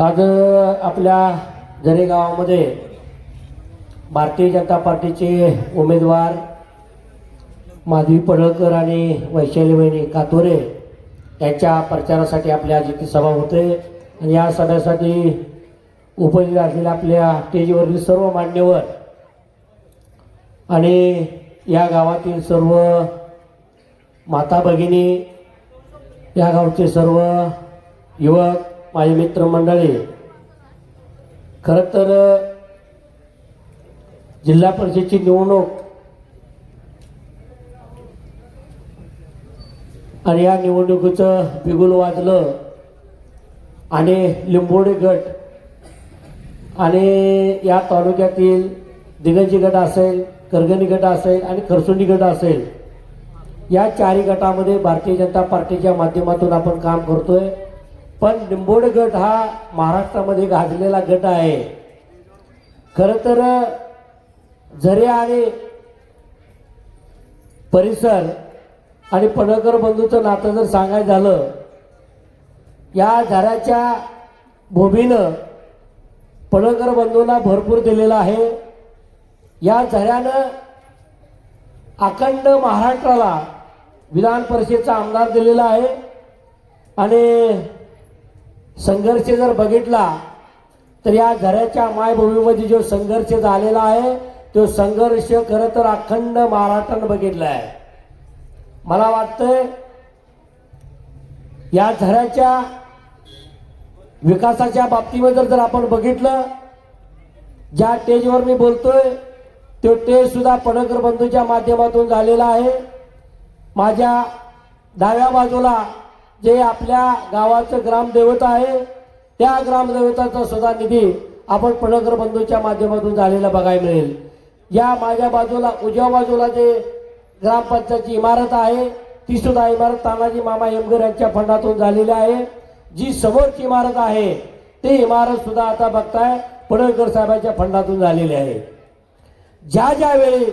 आज आपल्या झरे गावामध्ये भारतीय जनता पार्टीचे उमेदवार माधवी पडळकर आणि वैशाली वहिनी कातोरे यांच्या प्रचारासाठी आपल्या आज इथे सभा होते. आणि या सभेसाठी उपस्थित असलेल्या आपल्या स्टेजवरील सर्व मान्यवर आणि या गावातील सर्व माता भगिनी या गावचे सर्व युवक माझे मित्रमंडळी खरं तर जिल्हा परिषदेची निवडणूक आणि या निवडणुकीचं बिगुल वाजलं आणि लिंबोडे गट आणि या तालुक्यातील दिगंजी गट असेल करगणी गट असेल आणि खरसुंडी गट असेल या चारही गटामध्ये भारतीय जनता पार्टीच्या माध्यमातून आपण काम करतोय. पण निंबोड गट हा महाराष्ट्रामध्ये गाजलेला गट आहे. खरं तर झरे आणि परिसर आणि पणकर बंधूचं नातं जर सांगायचं झालं या झऱ्याच्या भूमीनं पणकर बंधूंना भरपूर दिलेला आहे. या झऱ्यानं अखंड महाराष्ट्राला विधान परिषदेचा आमदार दिलेला आहे. आणि संघर्ष जर बघितला तर या झऱ्याच्या मायभूमीमध्ये जो संघर्ष झालेला आहे तो संघर्ष खरं तर अखंड महाराष्ट्रानं बघितला आहे. मला वाटतंय या झऱ्याच्या विकासाच्या बाबतीमध्ये जर आपण बघितलं ज्या स्टेजवर मी बोलतोय तो स्टेज सुद्धा पणकर बंधूच्या माध्यमातून झालेला आहे. माझ्या डाव्या बाजूला जे आपल्या गावाचं ग्रामदेवता आहे त्या ग्रामदेवताचा सुद्धा निधी आपण पणकर बंधूच्या माध्यमातून झालेला बघायला मिळेल. या माझ्या बाजूला उजव्या बाजूला जे ग्रामपंचायतची इमारत आहे ती सुद्धा इमारत तानाजी मामा यमगर यांच्या फंडातून झालेली आहे. जी समोरची इमारत आहे ती इमारत सुद्धा आता बघताय पडळकर साहेबांच्या फंडातून झालेली आहे. ज्या ज्या वेळी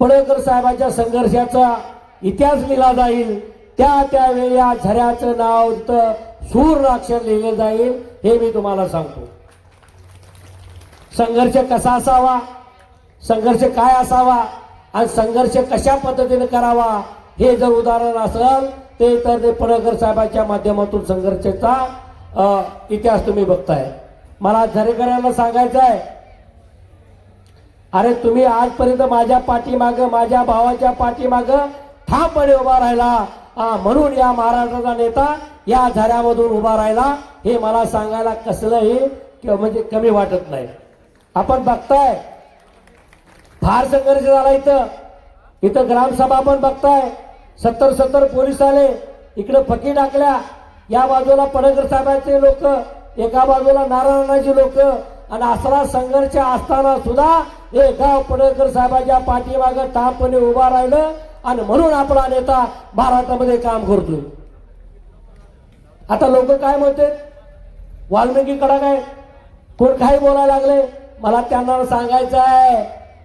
पडळकर साहेबांच्या संघर्षाचा इतिहास लिहिला जाईल त्या त्यावेळी या झऱ्याचं नाव सूर अक्षर लिहिलं जाईल हे मी तुम्हाला सांगतो. संघर्ष कसा असावा? संघर्ष काय असावा? आणि संघर्ष कशा पद्धतीने करावा? हे जर उदाहरण असेल ते तर ते पडळकर साहेबांच्या माध्यमातून संघर्षाचा इतिहास तुम्ही बघताय. मला झरेकरांना सांगायचं आहे अरे तुम्ही आजपर्यंत माझ्या पाठीमाग माझ्या भावाच्या पाठीमाग ठामपणे उभा राहिला. म्हणून या महाराष्ट्राचा नेता या झऱ्यामधून उभा राहिला. हे मला सांगायला कसलंही किंवा म्हणजे कमी वाटत नाही. आपण बघताय फार संघर्ष झाला इथं. इथं ग्रामसभा पण बघताय. सत्तर सत्तर पोलीस आले. इकडे फकी टाकल्या. या बाजूला पडकर साहेबांचे लोक एका बाजूला नारायणाचे लोक आणि असला संघर्ष असताना सुद्धा हे गाव पडळकर साहेबांच्या पाठीमागं ठामपणे उभा राहिलं. आणि म्हणून आपला नेता महाराष्ट्रामध्ये काम करतोय आता लोक काय म्हणते? वाल्मिकी कडा काय कोण काय बोलायला लागले? मला त्यांना सांगायचं आहे.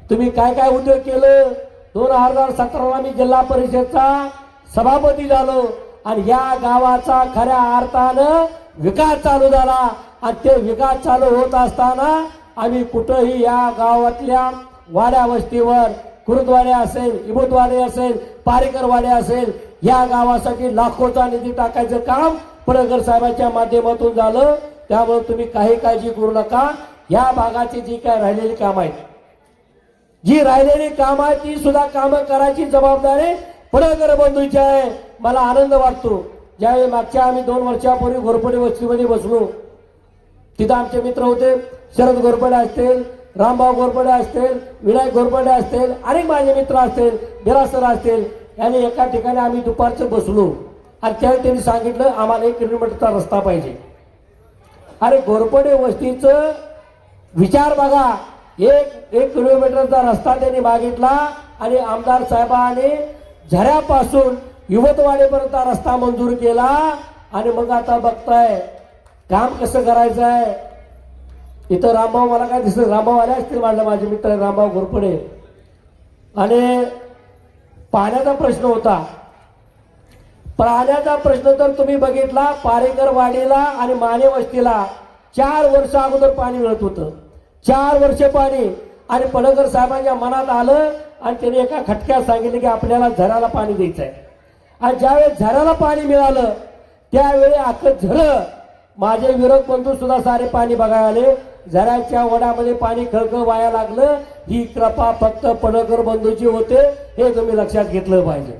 तुम्ही काय काय उद्योग केलं? दोन हजार सतराला मी जिल्हा परिषदचा सभापती झालो. आणि या गावाचा खऱ्या अर्थानं विकास चालू झाला. आणि ते विकास चालू होत असताना आम्ही कुठंही या गावातल्या वाड्या वस्तीवर गुरुद्वारे असेल इबुद्वारे असेल पारेकरवाडे असेल या गावासाठी लाखोचा निधी टाकायचं काम पडकर साहेबांच्या माध्यमातून झालं. त्यामुळे तुम्ही काही काळजी करू नका. या भागाची जी काय राहिलेली काम आहेत जी राहिलेली काम आहे ती सुद्धा कामं करायची जबाबदारी पडकर बंधूची आहे. मला आनंद वाटतो. ज्यावेळी मागच्या आम्ही दोन वर्षापूर्वी घोरपडे वस्तीमध्ये बसलो तिथं आमचे मित्र होते शरद घोरपडे असतील रामभाऊ घोरपडे असतील विनायक घोरपडे असतील अनेक माझे मित्र असतील बिरासर असतील यांनी एका ठिकाणी आम्ही दुपारचं बसलो. आणि त्यावेळी त्यांनी सांगितलं आम्हाला एक किलोमीटरचा रस्ता पाहिजे. अरे घोरपडे वस्तीचं विचार बघा. एक एक किलोमीटरचा रस्ता त्यांनी मागितला आणि आमदार साहेबांनी झऱ्यापासून युवतवाडीपर्यंत रस्ता मंजूर केला. आणि मग आता बघताय काम कसं करायचं आहे इथं रामभाऊ मला काय दिसलं? रामभाऊ आले असतील माझे माझे मित्र रामभाऊ घोरपडे. आणि पाण्याचा प्रश्न होता. पाण्याचा प्रश्न तर तुम्ही बघितला पारेकरवाडीला आणि माने वस्तीला चार वर्ष अगोदर पाणी मिळत होतं. चार वर्ष पाणी. आणि पडकर साहेबांच्या मनात आलं आणि त्यांनी एका खटक्यात सांगितलं की आपल्याला झराला पाणी द्यायचं आहे आणि ज्यावेळेस झराला पाणी मिळालं त्यावेळी अख्खं झरं. माझे विरोध बंधू सुद्धा सारे पाणी बघायला आले. झऱ्याच्या वडामध्ये पाणी खळखळ वाया लागलं ही कृपा फक्त पडकर बंधूची होते हे तुम्ही लक्षात घेतलं पाहिजे.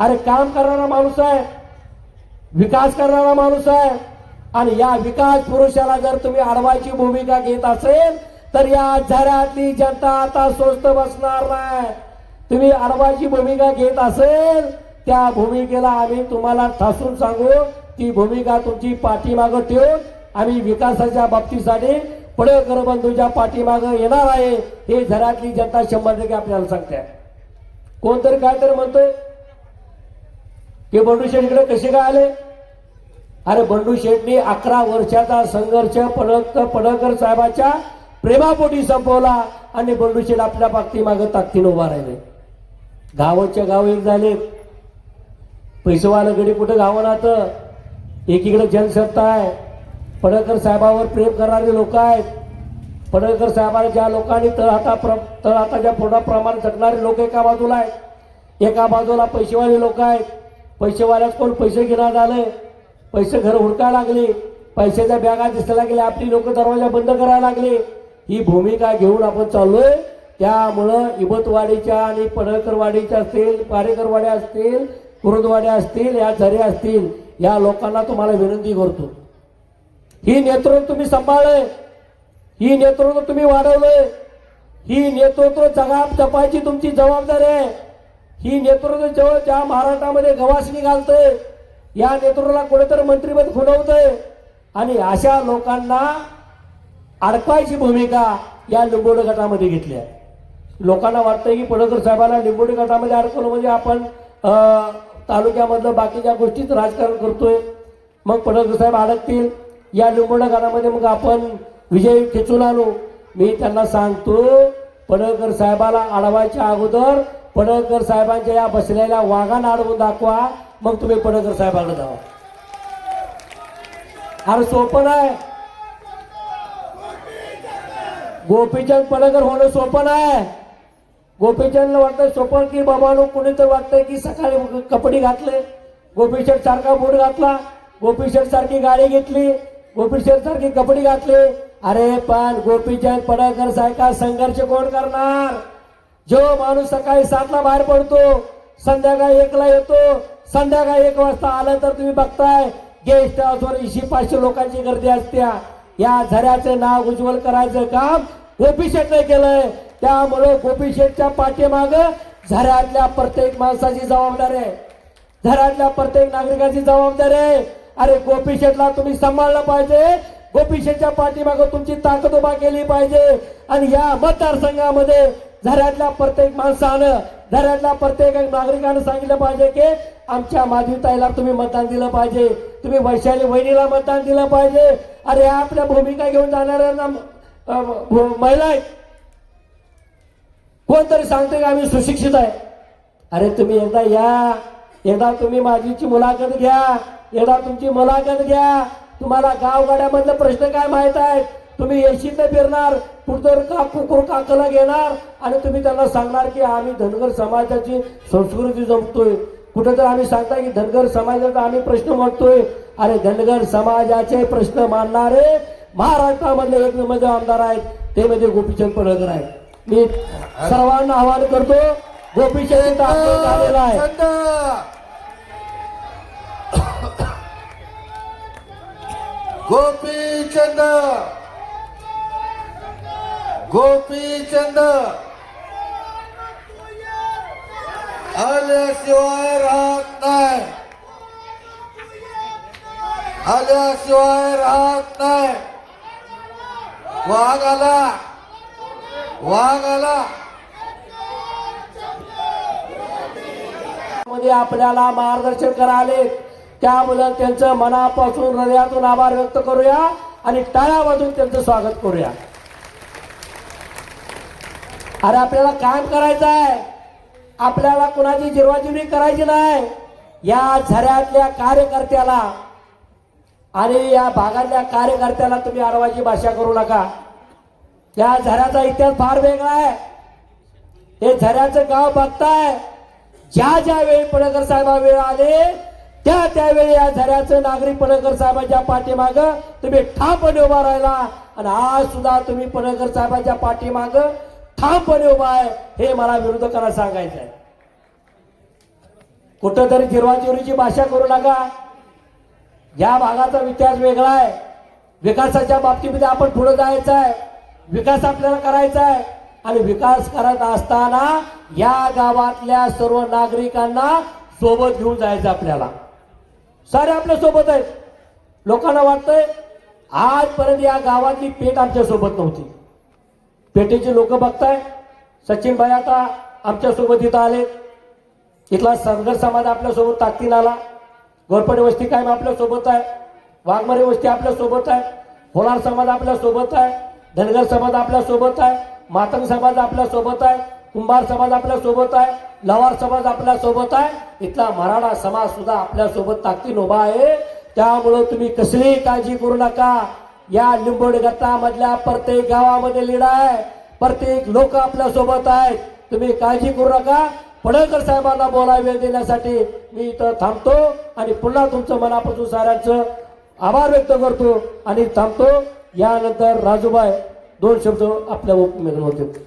अरे काम करणारा माणूस आहे विकास करणारा माणूस आहे आणि या विकास पुरुषाला जर तुम्ही अडवायची भूमिका घेत असेल तर या झऱ्यातली जनता आता स्वस्त बसणार नाही. तुम्ही अडवायची भूमिका घेत असेल त्या भूमिकेला आम्ही तुम्हाला ठासून सांगू ती भूमिका तुमची पाठीमागं ठेवून आम्ही विकासाच्या बाबतीसाठी पडळकर बंधूच्या पाठीमागं येणार आहे. हे घरातली जनता शंभर टक्के आपल्याला सांगते. कोणतरी तर म्हणतोय? की बंडू शेठ इकडे कसे काय आले? अरे बंडू शेठनी अकरा वर्षाचा संघर्ष पडक पडळकर साहेबाच्या प्रेमापोटी संपवला आणि बंडू शेठ आपल्या पाठीमागं ताकदीनं उभा राहिले. गावाच्या गाव एक झाले. पैसेवालं गडी कुठं गावं गावनात एकीकडे जनसत्ता आहे. पडळकर साहेबावर प्रेम करणारे लोक आहेत. पडळकर साहेबाला ज्या लोकांनी तळहाता प्र तळहाताच्या पोटाप्रमाणे जगणारे लोक एका बाजूला आहेत. एका बाजूला पैसेवाले लोक आहेत. पैसेवाल्यात कोण पैसे घेणार झाले? पैसे घर हुडकायला लागले. पैशाच्या बॅगा दिसायला लागल्या. आपली लोक दरवाजा बंद करायला लागले. ही भूमिका घेऊन आपण चाललोय. त्यामुळं इबतवाडीच्या आणि पडळकरवाडीच्या असतील पारेकरवाड्या असतील कुरुदवाड्या असतील या झरे असतील या लोकांना तुम्हाला विनंती करतो. ही नेतृत्व तुम्ही सांभाळलंय. ही नेतृत्व तुम्ही वाढवलंय. ही नेतृत्व जगा जपायची तुमची जबाबदारी आहे. ही नेतृत्व जेव्हा ज्या महाराष्ट्रामध्ये गवासणी घालतंय या नेतृत्वाला कुठेतरी मंत्रीपद खुणवतंय आणि अशा लोकांना अडकवायची भूमिका या लिंबोड गटामध्ये घेतली आहे. लोकांना वाटतंय की पडकर साहेबांना लिंबोडी गटामध्ये अडकवलं म्हणजे आपण तालुक्यामधलं बाकीच्या गोष्टीच राजकारण करतोय. मग पडकर साहेब अडकतील. या लिंबोडा गटामध्ये मग आपण विजय खेचून आलो. मी त्यांना सांगतो पडळकर साहेबाला अडवायच्या अगोदर पडळकर साहेबांच्या या बसलेल्या वाघांना अडवून दाखवा मग तुम्ही पडळकर साहेबांना जावा. अरे सोपं आहे गोपीचंद पडळकर होणं सोपं नाही. गोपीचंदला वाटतं सोपं की बाबानो कुणी तर वाटतंय की सकाळी कपडे घातले. गोपीचंद सारखा बूट घातला. गोपीचंद सारखी गाडी घेतली. गोपीचंद सारखी कपडे घातले. अरे पण गोपीचंद पडळकर सारखा संघर्ष कोण करणार? जो माणूस सकाळी सातला बाहेर पडतो संध्याकाळी एकला येतो संध्याकाळी एक वाजता आलं तर तुम्ही बघताय गेस्ट हाऊसवर ऐंशी पाचशे लोकांची गर्दी असत्या या झऱ्याचं नाव उज्ज्वल करायचं काम गोपी शेटने केलंय. त्यामुळं गोपी शेटच्या पाठीमाग झऱ्यातल्या प्रत्येक माणसाची जबाबदारी आहे. झऱ्यातल्या प्रत्येक नागरिकाची जबाबदारी आहे. अरे गोपी शेठला तुम्ही सांभाळलं पाहिजे. गोपी शेठच्या पाठीमागं तुमची ताकद उभा केली पाहिजे. आणि या मतदारसंघामध्ये झऱ्यातल्या प्रत्येक माणसानं झऱ्यातल्या प्रत्येक नागरिकानं सांगितलं पाहिजे की आमच्या माधवीताईला तुम्ही मतदान दिलं पाहिजे. तुम्ही वैशाली वहिनीला मतदान दिलं पाहिजे. अरे आपल्या भूमिका घेऊन जाणाऱ्यांना महिला आहेत. कोणतरी सांगते का आम्ही सुशिक्षित आहे. अरे तुम्ही एकदा या एकदा तुम्ही माझीची मुलाखत घ्या. एकदा तुमची मुलाखत घ्या. तुम्हाला गावगाड्यामधले प्रश्न काय माहीत आहेत? तुम्ही येशीत फिरणार. कुठतर का कुकुर काकला घेणार? आणि तुम्ही त्यांना सांगणार की आम्ही धनगर समाजाची संस्कृती जमतोय कुठं तर आम्ही सांगता की धनगर समाजाचा आम्ही प्रश्न मांडतोय. अरे धनगर समाजाचे प्रश्न मांडणारे महाराष्ट्रामधले एक नंबर आमदार आहेत. ते म्हणजे गोपीचंद पडळकर आहेत. मी सर्वांना आवाहन करतो गोपीचंद झालेला आहे. गोपीचंद. गोपीचंद. आल्याशिवाय राहत नाही. आल्याशिवाय राहत नाही. वाघ आला. वाघ आला. मध्ये आपल्याला मार्गदर्शन कराले त्यामुळे त्यांचं मनापासून हृदयातून आभार व्यक्त करूया आणि टाळ्या वाजून त्यांचं स्वागत करूया. अरे आपल्याला काम करायचं आहे. आपल्याला कुणाची जिरवाजिरवी करायची नाही. या झऱ्यातल्या कार्यकर्त्याला आणि या भागातल्या कार्यकर्त्याला तुम्ही अरवाची भाषा करू नका. या झऱ्याचा इतिहास फार वेगळा आहे. हे झऱ्याचं गाव बघताय. ज्या ज्या वेळी पडकर साहेबा वेळ आले त्या त्यावेळी या झऱ्याचं नागरी पणकर साहेबांच्या पाठीमाग तुम्ही ठामपणे उभा राहिला आणि आज सुद्धा तुम्ही पणकर साहेबांच्या पाठीमाग ठामपणे उभा आहे हे मला विरोधकांना सांगायचं आहे. कुठंतरी चिरवाचिरीची भाषा करू नका. या भागाचा इतिहास वेगळा आहे. विकासाच्या बाबतीमध्ये आपण पुढे जायचं आहे. विकास आपल्याला करायचा आहे. आणि विकास करत असताना या गावातल्या सर्व नागरिकांना सोबत घेऊन जायचं आपल्याला. सारे आपल्यासोबत आहेत. लोकांना वाटतंय आजपर्यंत या गावातली पेठ आमच्यासोबत नव्हती. पेटेचे लोक बघताय. सचिन भाई आता आमच्यासोबत इथं आले. इथला संघर्ष समाज आपल्यासोबत ताकदीन आला. गोरपडे वस्ती कायम आपल्यासोबत आहे. वाघमारे वस्ती आपल्यासोबत आहे. होलार समाज आपल्यासोबत आहे. धनगर समाज आपल्यासोबत आहे. मातंग समाज आपल्यासोबत आहे. कुंभार समाज आपल्यासोबत आहे लवार समाज आपल्यासोबत आहे इथला मराठा समाज सुद्धा आपल्यासोबत ताकदीन उभा आहे. त्यामुळं तुम्ही कसलीही काळजी करू नका. या लिंबोड गटामधल्या प्रत्येक गावामध्ये लीड आहे प्रत्येक लोक आपल्यासोबत आहेत. तुम्ही काळजी करू नका. पडळकर साहेबांना बोलाय वेळ देण्यासाठी मी इथं थांबतो आणि पुन्हा तुमचं मनापासून साऱ्यांचं आभार व्यक्त करतो आणि थांबतो. यानंतर राजूबाई दोन शब्द आपल्या उपमेघन होते